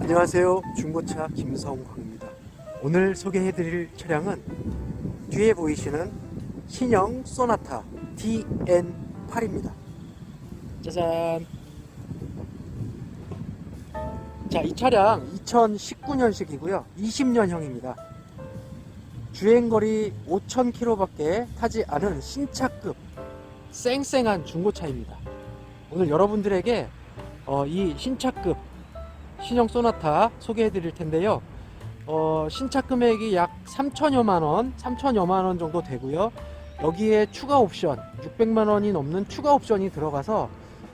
안녕하세요. 중고차 김성광입니다. 오늘 소개해드릴 차량은 뒤에 보이시는 신형 소나타 DN8입니다. 짜잔. 자, 이 차량 2019년식이고요. 20년형입니다. 주행거리 5,000km밖에 타지 않은 신차급 쌩쌩한 중고차입니다. 오늘 여러분들에게 어, 이 신차급 신형 소나타 소개해 드릴 텐데요. 어, 신차 금액이 약 3천여만 원, 3천여만 원 정도 되고요. 여기에 추가 옵션, 600만 원이 넘는 추가 옵션이 들어가서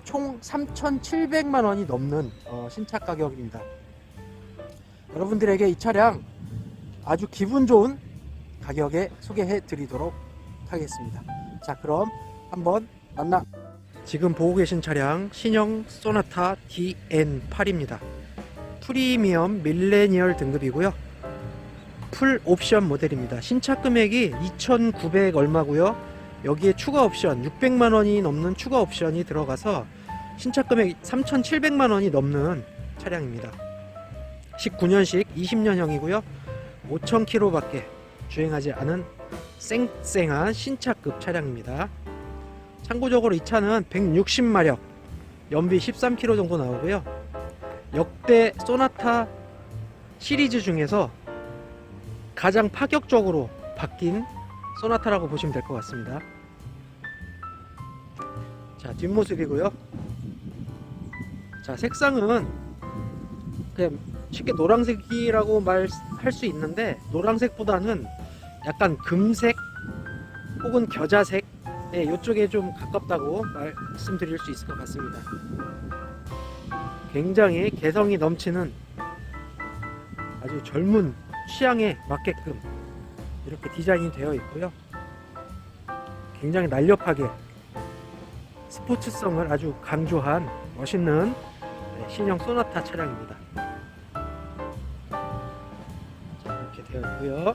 총 3,700만 원이 넘는 어, 신차 가격입니다. 여러분들에게 이 차량 아주 기분 좋은 가격에 소개해 드리도록 하겠습니다. 자, 그럼 한번 만나. 지금 보고 계신 차량 신형 소나타 DN8입니다. 프리미엄 밀레니얼 등급이고요. 풀 옵션 모델입니다. 신차 금액이 2,900 얼마고요. 여기에 추가 옵션 600만 원이 넘는 추가 옵션이 들어가서 신차 금액 3,700만 원이 넘는 차량입니다. 19년식 20년형이고요. 5,000km밖에 주행하지 않은 쌩쌩한 신차급 차량입니다. 참고적으로 이 차는 160마력, 연비 13km 정도 나오고요. 역대 소나타 시리즈 중에서 가장 파격적으로 바뀐 소나타라고 보시면 될 것 같습니다. 자, 뒷모습이고요. 자, 색상은 그냥 쉽게 노란색이라고 말할 수 있는데 노란색보다는 약간 금색 혹은 겨자색 네, 이쪽에 좀 가깝다고 말씀드릴 수 있을 것 같습니다. 굉장히 개성이 넘치는 아주 젊은 취향에 맞게끔 이렇게 디자인이 되어 있고요. 굉장히 날렵하게 스포츠성을 아주 강조한 멋있는 네, 신형 소나타 차량입니다. 되어 있고요.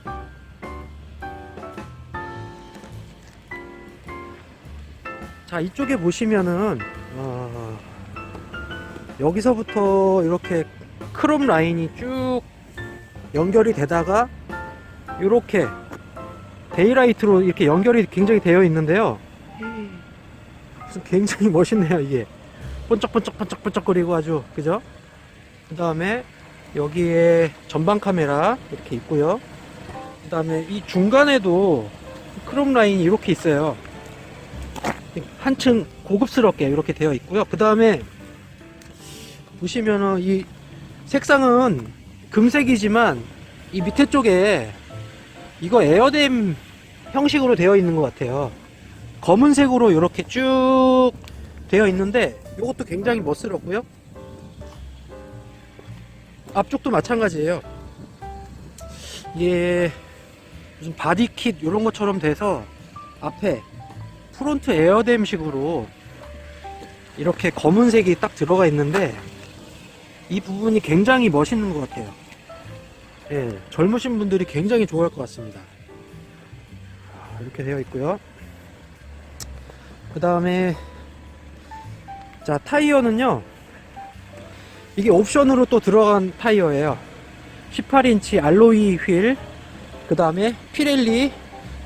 자, 이쪽에 보시면은 어, 여기서부터 이렇게 크롬 라인이 쭉 연결이 되다가 이렇게 데이라이트로 이렇게 연결이 굉장히 되어 있는데요. 굉장히 멋있네요 이게 번쩍번쩍 번쩍번쩍 거리고 아주 그죠? 그 다음에 여기에 전방 카메라 이렇게 있고요. 그 다음에 이 중간에도 크롬 라인이 이렇게 있어요. 한층 고급스럽게 이렇게 되어 있고요. 그 다음에 보시면은 이 색상은 금색이지만 이 밑에 쪽에 이거 에어댐 형식으로 되어 있는 것 같아요. 검은색으로 이렇게 쭉 되어 있는데 이것도 굉장히 멋스럽고요. 앞쪽도 마찬가지예요. 이게 무슨 바디킷 이런 것처럼 돼서 앞에 프론트 에어댐 식으로 이렇게 검은색이 딱 들어가 있는데 이 부분이 굉장히 멋있는 것 같아요. 예, 젊으신 분들이 굉장히 좋아할 것 같습니다. 아, 이렇게 되어 있고요. 그 다음에 자 타이어는요. 이게 옵션으로 또 들어간 타이어예요. 18인치 알로이 휠, 그 다음에 피렐리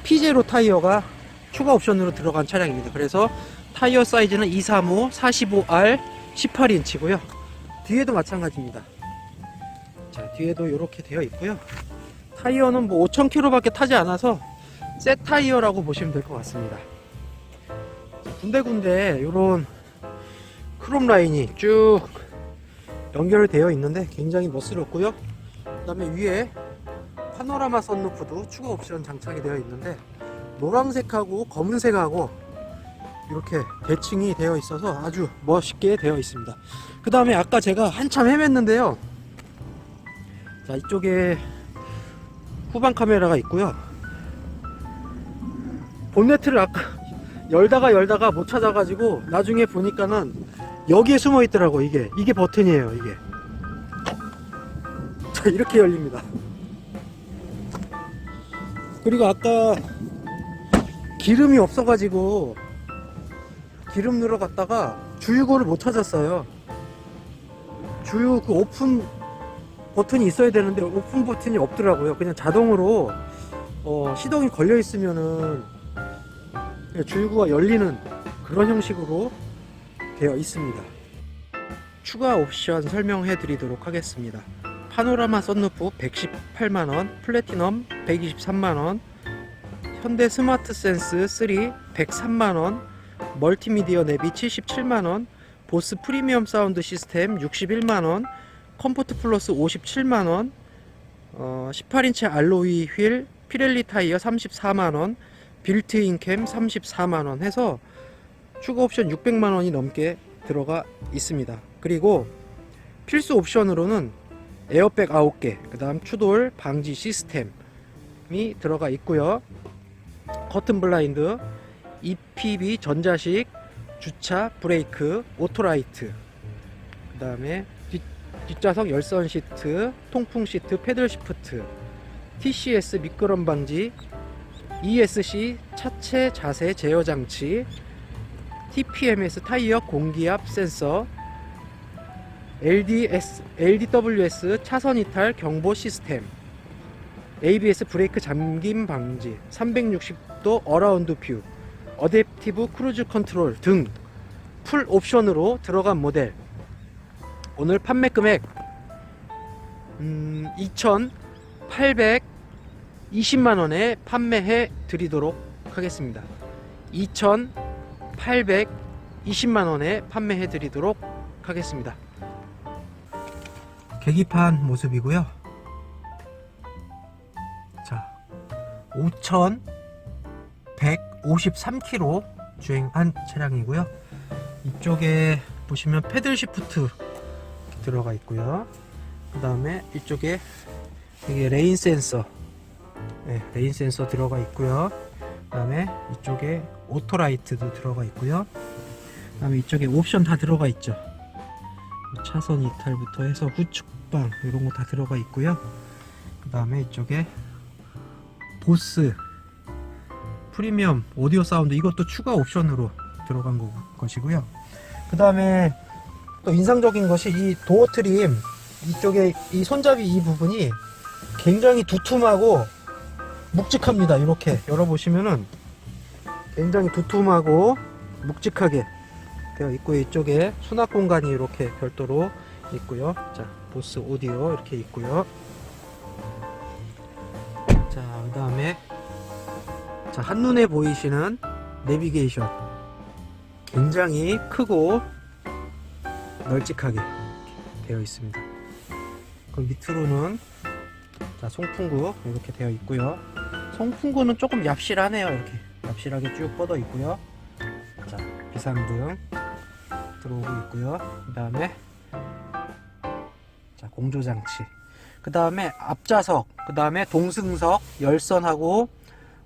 피제로 타이어가 추가 옵션으로 들어간 차량입니다. 그래서 타이어 사이즈는 235, 45R, 18인치고요. 뒤에도 마찬가지입니다. 자, 뒤에도 이렇게 되어 있고요. 타이어는 뭐 5,000km밖에 타지 않아서 새 타이어라고 보시면 될 것 같습니다. 군데군데 이런 크롬 라인이 쭉 연결되어 있는데 굉장히 멋스럽고요. 그 다음에 위에 파노라마 선루프도 추가 옵션 장착이 되어 있는데 노란색하고 검은색하고 이렇게 대칭이 되어 있어서 아주 멋있게 되어 있습니다. 그 다음에 아까 제가 한참 헤맸는데요. 자, 이쪽에 후방 카메라가 있고요. 본네트를 아까 열다가 열다가 못 찾아가지고 나중에 보니까는 여기에 숨어 있더라고 이게 이게 버튼이에요 이게 자 이렇게 열립니다 그리고 아까 기름이 없어가지고 기름 넣으러 갔다가 주유구를 못 찾았어요. 주유 그 오픈 버튼이 있어야 되는데 오픈 버튼이 없더라고요. 그냥 자동으로 어, 시동이 걸려 있으면은 주유구가 열리는 그런 형식으로 되어 있습니다. 추가 옵션 설명해 드리도록 하겠습니다. 파노라마 썬루프 118만원, 플래티넘 123만원, 현대 스마트 센스 3 103만원, 멀티미디어 내비 77만원, 보스 프리미엄 사운드 시스템 61만원, 컴포트 플러스 57만원, 어, 18인치 알로이 휠, 피렐리 타이어 34만원, 빌트인 캠 34만원 해서 추가 옵션 600만 원이 넘게 들어가 있습니다. 그리고 필수 옵션으로는 에어백 9개, 그 다음 추돌 방지 시스템이 들어가 있고요. 커튼 블라인드, EPB 전자식, 주차, 브레이크, 오토라이트, 그 다음에 뒷좌석 열선 시트, 통풍 시트, 패들 시프트, TCS 미끄럼 방지, ESC 차체 자세 제어 장치, TPMS 타이어 공기압 센서, LDS, LDWS 차선 이탈 경보 시스템, ABS 브레이크 잠김 방지, 360도 어라운드 뷰, 어댑티브 크루즈 컨트롤 등 풀 옵션으로 들어간 모델. 오늘 판매 금액 음, 2,820만 원에 판매해 드리도록 하겠습니다. 2,820만 원에 판매해 드리도록 하겠습니다. 계기판 모습이고요. 자, 5,153km 주행한 차량이고요. 이쪽에 보시면 패들 시프트 들어가 있고요. 그 다음에 이쪽에 이게 레인 센서, 네, 레인 센서 들어가 있고요. 그 다음에 이쪽에 오토라이트도 들어가 있고요. 그 다음에 이쪽에 옵션 다 들어가 있죠. 차선 이탈부터 해서 후측방 이런 거 다 들어가 있고요. 그 다음에 이쪽에 보스 프리미엄 오디오 사운드 이것도 추가 옵션으로 들어간 거, 것이고요. 그 다음에 또 인상적인 것이 이 도어 트림 이쪽에 이 손잡이 이 부분이 굉장히 두툼하고 묵직합니다. 이렇게 열어보시면은 굉장히 두툼하고 묵직하게 되어 있고 이쪽에 수납 공간이 이렇게 별도로 있고요. 자, 보스 오디오 이렇게 있고요. 자, 그 다음에 자, 한눈에 보이시는 내비게이션 굉장히 크고 널찍하게 되어 있습니다. 그 밑으로는 자, 송풍구 이렇게 되어 있고요. 송풍구는 조금 얍실하네요. 이렇게 얍실하게 쭉 뻗어 있고요. 자, 비상등 들어오고 있고요. 그 다음에 자 공조 장치. 그 다음에 앞좌석, 그 다음에 동승석, 열선하고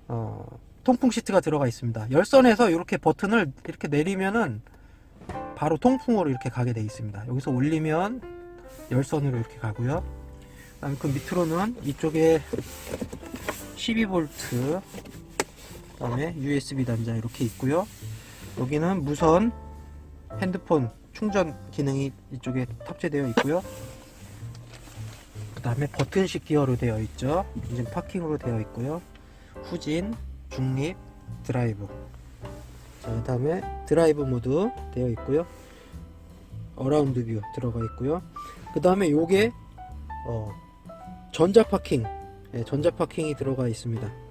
어, 통풍 시트가 들어가 있습니다. 열선에서 이렇게 버튼을 이렇게 내리면은 바로 통풍으로 이렇게 가게 되어 있습니다. 여기서 올리면 열선으로 이렇게 가고요. 그다음에 그 밑으로는 이쪽에 12V, 그 다음에 USB 단자 이렇게 있고요. 여기는 무선 핸드폰 충전 기능이 이쪽에 탑재되어 있고요. 그 다음에 버튼식 기어로 되어 있죠. 인증 파킹으로 되어 있고요. 후진, 중립, 드라이브. 자, 그 다음에 드라이브 모드 되어 있고요. 어라운드 뷰 들어가 있고요. 그 다음에 요게 어, 전자 파킹, 예, 전자 파킹이 들어가 있습니다.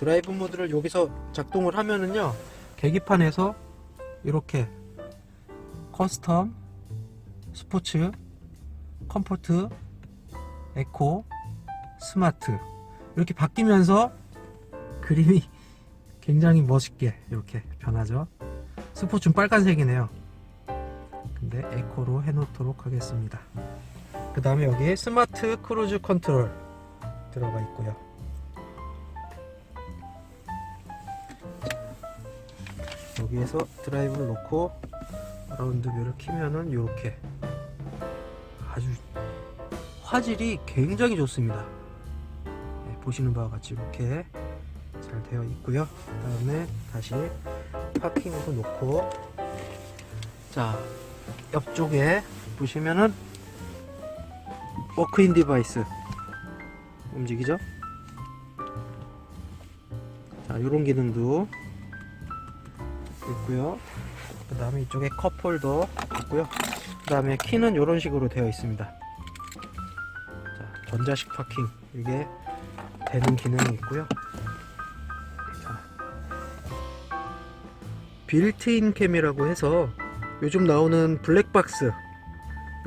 자, 드라이브 모드를 여기서 작동을 하면은요, 계기판에서 이렇게 커스텀, 스포츠, 컴포트, 에코, 스마트 이렇게 바뀌면서 그림이 굉장히 멋있게 이렇게 변하죠. 스포츠는 빨간색이네요. 근데 에코로 해놓도록 하겠습니다. 그 다음에 여기에 스마트 크루즈 컨트롤 들어가 있고요. 여기에서 드라이브를 놓고 라운드 뷰를 키면은 이렇게 아주 화질이 굉장히 좋습니다. 네, 보시는 바와 같이 이렇게 자, 잘 되어 있고요. 그 다음에 다시 파킹도 놓고 자 옆쪽에 보시면은 워크인 디바이스 움직이죠? 자 이런 기능도 있고요. 그 다음에 이쪽에 컵홀더 있고요. 그 다음에 키는 이런 식으로 되어 있습니다. 자, 전자식 파킹 이게 되는 기능이 있고요. 자, 빌트인 캠이라고 해서 요즘 나오는 블랙박스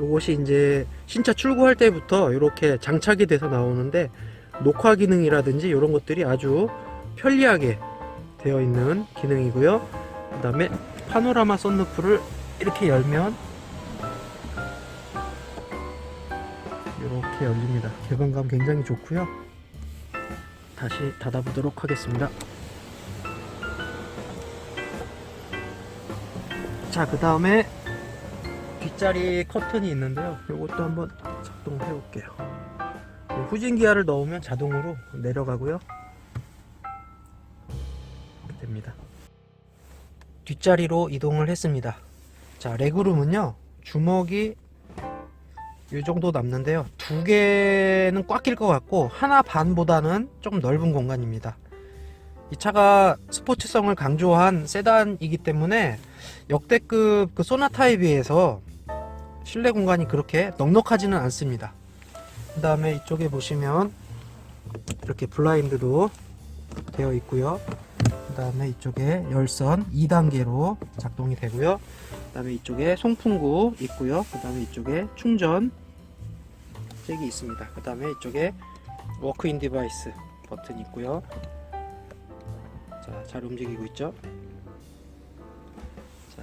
요것이 이제 신차 출고할 때부터 이렇게 장착이 돼서 나오는데 녹화 기능이라든지 이런 것들이 아주 편리하게 되어 있는 기능이고요. 그 다음에 파노라마 썬루프를 이렇게 열면 이렇게 열립니다. 개방감 굉장히 좋고요. 다시 닫아보도록 하겠습니다. 자, 그 다음에 뒷자리 커튼이 있는데요. 이것도 한번 작동해 볼게요. 후진 기어를 넣으면 자동으로 내려가고요. 뒷자리로 이동을 했습니다. 자, 레그룸은요, 주먹이 이 정도 남는데요. 두 개는 꽉 낄 것 같고, 하나 반보다는 좀 넓은 공간입니다. 이 차가 스포츠성을 강조한 세단이기 때문에 역대급 그 소나타에 비해서 실내 공간이 그렇게 넉넉하지는 않습니다. 그 다음에 이쪽에 보시면 이렇게 블라인드도 되어 있고요. 그 다음에 이쪽에 열선 2단계로 작동이 되고요. 그 다음에 이쪽에 송풍구 있고요. 그 다음에 이쪽에 충전 잭이 있습니다. 그 다음에 이쪽에 워크인 디바이스 버튼 있고요. 자, 잘 움직이고 있죠? 자,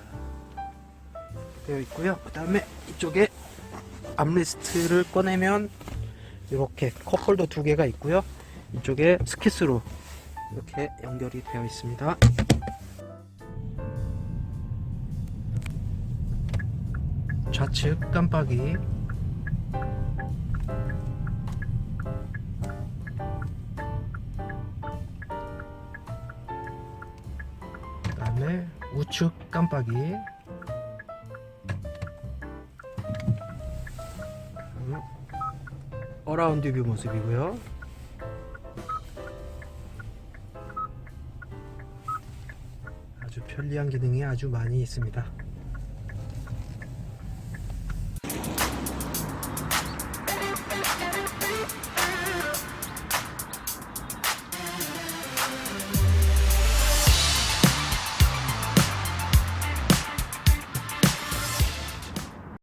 되어 있고요. 그 다음에 이쪽에 암리스트를 꺼내면 이렇게 컵홀더 두 개가 있고요. 이쪽에 스키스로 이렇게 연결이 되어 있습니다. 좌측 깜빡이 그다음에 우측 깜빡이 음, 어라운드 뷰 모습이고요. 편리한 기능이 아주 많이 있습니다.